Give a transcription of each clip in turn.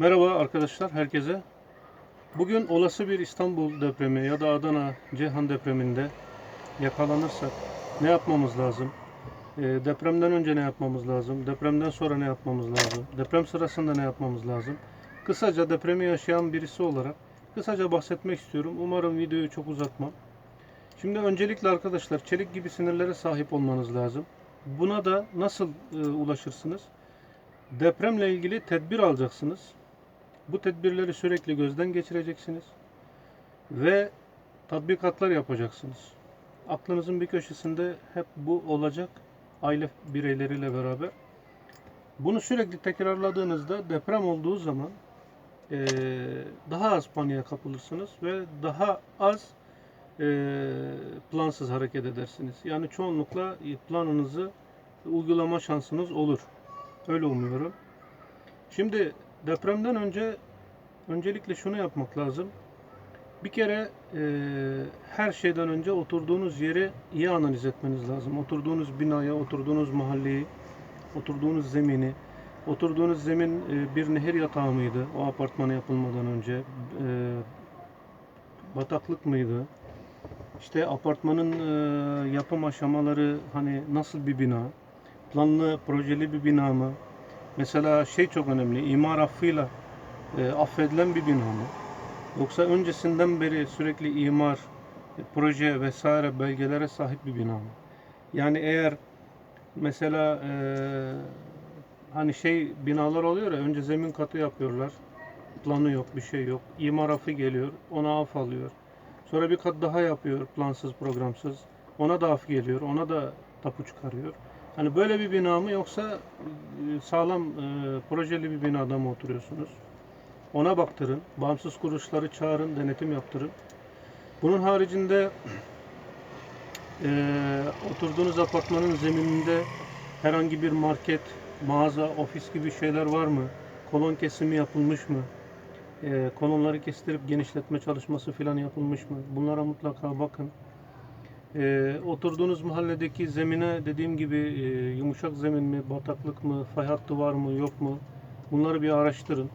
Merhaba arkadaşlar herkese. Bugün olası bir İstanbul depremi ya da Adana Ceyhan depreminde yakalanırsak ne yapmamız lazım? Ee, depremden önce ne yapmamız lazım? Depremden sonra ne yapmamız lazım? Deprem sırasında ne yapmamız lazım? Kısaca depremi yaşayan birisi olarak kısaca bahsetmek istiyorum. Umarım videoyu çok uzatmam. Şimdi öncelikle arkadaşlar çelik gibi sinirlere sahip olmanız lazım. Buna da nasıl e, ulaşırsınız? Depremle ilgili tedbir alacaksınız. Bu tedbirleri sürekli gözden geçireceksiniz ve tatbikatlar yapacaksınız. Aklınızın bir köşesinde hep bu olacak aile bireyleriyle beraber. Bunu sürekli tekrarladığınızda deprem olduğu zaman eee, daha az paniğe kapılırsınız ve daha az eee, plansız hareket edersiniz. Yani çoğunlukla planınızı uygulama şansınız olur. Öyle umuyorum. Şimdi depremden önce öncelikle şunu yapmak lazım. Bir kere e, her şeyden önce oturduğunuz yeri iyi analiz etmeniz lazım. Oturduğunuz binaya, oturduğunuz mahalleyi, oturduğunuz zemini, oturduğunuz zemin e, bir nehir yatağı mıydı o apartmana yapılmadan önce? E, bataklık mıydı? İşte apartmanın e, yapım aşamaları hani nasıl bir bina? Planlı, projeli bir bina mı? Mesela şey çok önemli, imar affıyla e, affedilen bir bina mı? Yoksa öncesinden beri sürekli imar, e, proje vesaire belgelere sahip bir bina mı? Yani eğer mesela e, hani şey binalar oluyor ya önce zemin katı yapıyorlar. Planı yok, bir şey yok. İmar affı geliyor, ona af alıyor. Sonra bir kat daha yapıyor, plansız, programsız. Ona da af geliyor, ona da tapu çıkarıyor. Hani böyle bir bina mı yoksa e, sağlam e, projeli bir binada mı oturuyorsunuz? Ona baktırın. Bağımsız kuruluşları çağırın, denetim yaptırın. Bunun haricinde e, oturduğunuz apartmanın zemininde herhangi bir market, mağaza, ofis gibi şeyler var mı? Kolon kesimi yapılmış mı? E, kolonları kestirip genişletme çalışması falan yapılmış mı? Bunlara mutlaka bakın. Ee, oturduğunuz mahalledeki zemine dediğim gibi e, yumuşak zemin mi, bataklık mı, fay hattı var mı, yok mu? Bunları bir araştırın.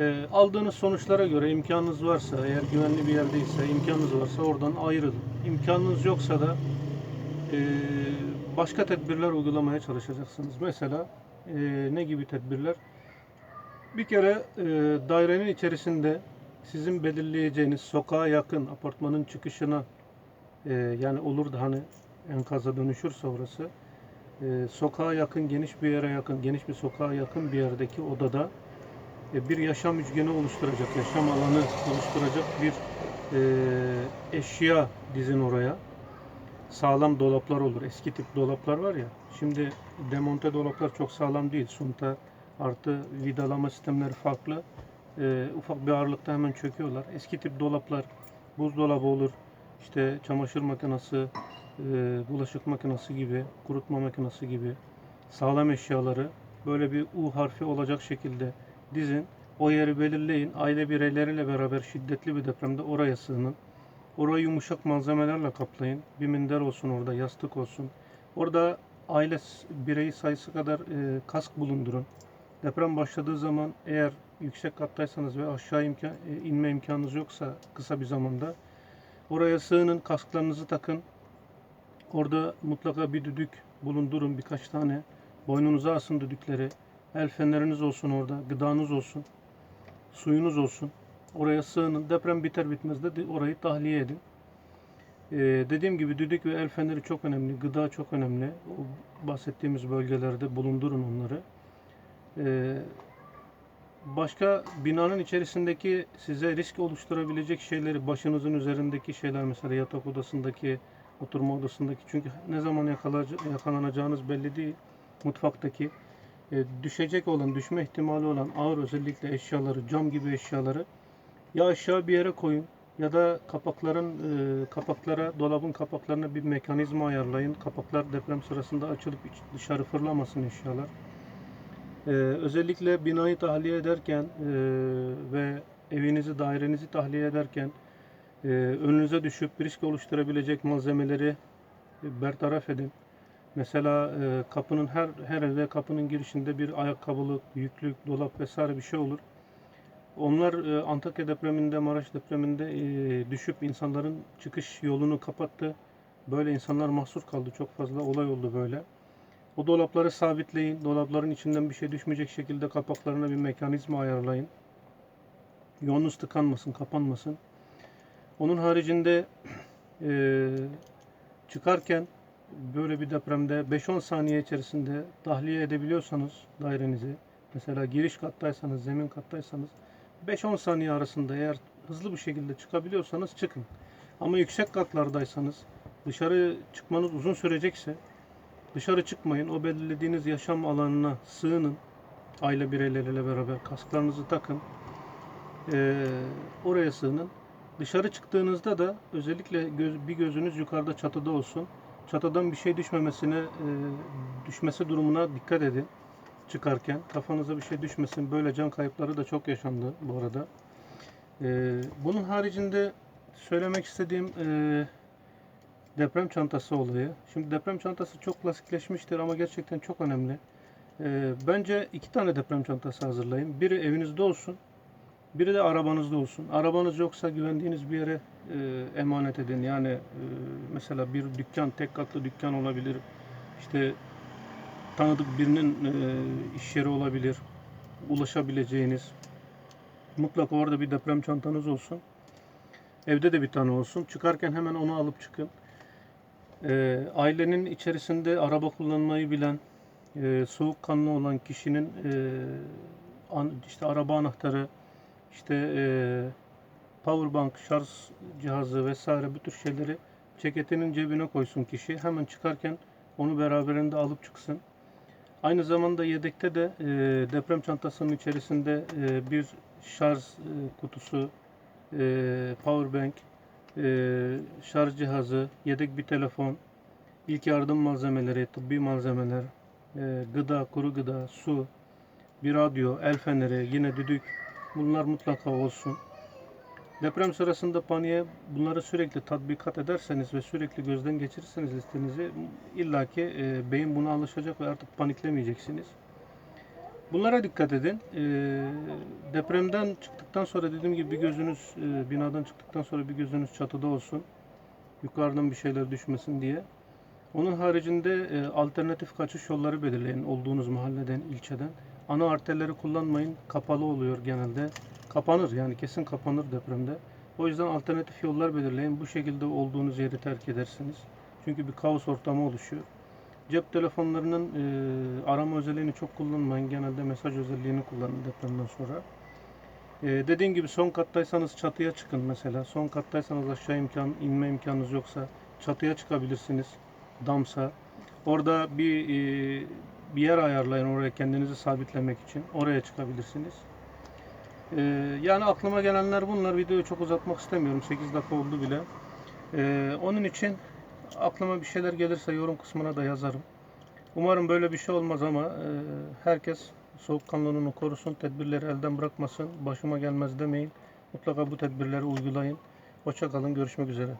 Ee, aldığınız sonuçlara göre imkanınız varsa, eğer güvenli bir yerdeyse, imkanınız varsa oradan ayrılın. İmkanınız yoksa da e, başka tedbirler uygulamaya çalışacaksınız. Mesela e, ne gibi tedbirler? Bir kere e, dairenin içerisinde sizin belirleyeceğiniz sokağa yakın apartmanın çıkışına ee, yani olur da hani enkaza dönüşürse orası e, sokağa yakın geniş bir yere yakın geniş bir sokağa yakın bir yerdeki odada e, bir yaşam üçgeni oluşturacak yaşam alanı oluşturacak bir e, eşya dizin oraya. Sağlam dolaplar olur. Eski tip dolaplar var ya. Şimdi demonte dolaplar çok sağlam değil. Sunta artı vidalama sistemleri farklı. E, ufak bir ağırlıkta hemen çöküyorlar. Eski tip dolaplar buzdolabı olur işte çamaşır makinesi, e, bulaşık makinesi gibi, kurutma makinesi gibi sağlam eşyaları böyle bir U harfi olacak şekilde dizin. O yeri belirleyin. Aile bireyleriyle beraber şiddetli bir depremde oraya sığının. Orayı yumuşak malzemelerle kaplayın. Bir minder olsun orada, yastık olsun. Orada aile bireyi sayısı kadar e, kask bulundurun. Deprem başladığı zaman eğer yüksek kattaysanız ve aşağı imkan, e, inme imkanınız yoksa kısa bir zamanda Oraya sığının, kasklarınızı takın. Orada mutlaka bir düdük bulundurun birkaç tane. Boynunuza asın düdükleri. El feneriniz olsun orada, gıdanız olsun. Suyunuz olsun. Oraya sığının. Deprem biter bitmez de orayı tahliye edin. Ee, dediğim gibi düdük ve el feneri çok önemli. Gıda çok önemli. O bahsettiğimiz bölgelerde bulundurun onları. Ee, Başka binanın içerisindeki size risk oluşturabilecek şeyleri, başınızın üzerindeki şeyler mesela yatak odasındaki, oturma odasındaki çünkü ne zaman yakalanacağınız belli değil. Mutfaktaki e, düşecek olan, düşme ihtimali olan ağır özellikle eşyaları, cam gibi eşyaları ya aşağı bir yere koyun ya da kapakların e, kapaklara, dolabın kapaklarına bir mekanizma ayarlayın. Kapaklar deprem sırasında açılıp dışarı fırlamasın eşyalar. Ee, özellikle binayı tahliye ederken e, ve evinizi, dairenizi tahliye ederken e, önünüze düşüp risk oluşturabilecek malzemeleri e, bertaraf edin. Mesela e, kapının her her evde kapının girişinde bir ayakkabılık, yüklük, dolap vesaire bir şey olur. Onlar e, Antakya depreminde, Maraş depreminde e, düşüp insanların çıkış yolunu kapattı. Böyle insanlar mahsur kaldı. Çok fazla olay oldu böyle. O dolapları sabitleyin. Dolapların içinden bir şey düşmeyecek şekilde kapaklarına bir mekanizma ayarlayın. Yolunuz tıkanmasın, kapanmasın. Onun haricinde e, çıkarken böyle bir depremde 5-10 saniye içerisinde tahliye edebiliyorsanız dairenizi, mesela giriş kattaysanız, zemin kattaysanız 5-10 saniye arasında eğer hızlı bir şekilde çıkabiliyorsanız çıkın. Ama yüksek katlardaysanız dışarı çıkmanız uzun sürecekse dışarı çıkmayın. O belirlediğiniz yaşam alanına sığının. Aile bireyleriyle beraber kasklarınızı takın. Ee, oraya sığının. Dışarı çıktığınızda da özellikle göz, bir gözünüz yukarıda çatıda olsun. Çatıdan bir şey düşmemesine, e, düşmesi durumuna dikkat edin çıkarken. Kafanıza bir şey düşmesin. Böyle can kayıpları da çok yaşandı bu arada. Ee, bunun haricinde söylemek istediğim e, deprem çantası olayı. Şimdi deprem çantası çok klasikleşmiştir ama gerçekten çok önemli. Ee, bence iki tane deprem çantası hazırlayın. Biri evinizde olsun. Biri de arabanızda olsun. Arabanız yoksa güvendiğiniz bir yere e, emanet edin. Yani e, mesela bir dükkan, tek katlı dükkan olabilir. İşte tanıdık birinin e, iş yeri olabilir. Ulaşabileceğiniz. Mutlaka orada bir deprem çantanız olsun. Evde de bir tane olsun. Çıkarken hemen onu alıp çıkın. E, ailenin içerisinde araba kullanmayı bilen, e, soğukkanlı olan kişinin e, an, işte araba anahtarı, işte e, powerbank, şarj cihazı vesaire bu tür şeyleri ceketinin cebine koysun kişi. Hemen çıkarken onu beraberinde alıp çıksın. Aynı zamanda yedekte de e, deprem çantasının içerisinde e, bir şarj e, kutusu, e, powerbank, e, şarj cihazı, yedek bir telefon, ilk yardım malzemeleri, tıbbi malzemeler, e, gıda, kuru gıda, su, bir radyo, el feneri, yine düdük bunlar mutlaka olsun. Deprem sırasında paniğe bunları sürekli tatbikat ederseniz ve sürekli gözden geçirirseniz listenizi illaki e, beyin buna alışacak ve artık paniklemeyeceksiniz. Bunlara dikkat edin. E, depremden çıktıktan sonra dediğim gibi bir gözünüz e, binadan çıktıktan sonra bir gözünüz çatıda olsun. Yukarıdan bir şeyler düşmesin diye. Onun haricinde e, alternatif kaçış yolları belirleyin olduğunuz mahalleden, ilçeden. Ana arterleri kullanmayın. Kapalı oluyor genelde. Kapanır yani kesin kapanır depremde. O yüzden alternatif yollar belirleyin. Bu şekilde olduğunuz yeri terk edersiniz. Çünkü bir kaos ortamı oluşuyor. Cep telefonlarının e, arama özelliğini çok kullanmayın. Genelde mesaj özelliğini kullanın depremden sonra. E, dediğim gibi son kattaysanız çatıya çıkın mesela. Son kattaysanız aşağı imkan, inme imkanınız yoksa çatıya çıkabilirsiniz. Damsa. Orada bir e, bir yer ayarlayın oraya kendinizi sabitlemek için. Oraya çıkabilirsiniz. E, yani aklıma gelenler bunlar. Videoyu çok uzatmak istemiyorum. 8 dakika oldu bile. E, onun için aklıma bir şeyler gelirse yorum kısmına da yazarım. Umarım böyle bir şey olmaz ama e, herkes soğukkanlılığını korusun, tedbirleri elden bırakmasın, başıma gelmez demeyin. Mutlaka bu tedbirleri uygulayın. Hoşça kalın, görüşmek üzere.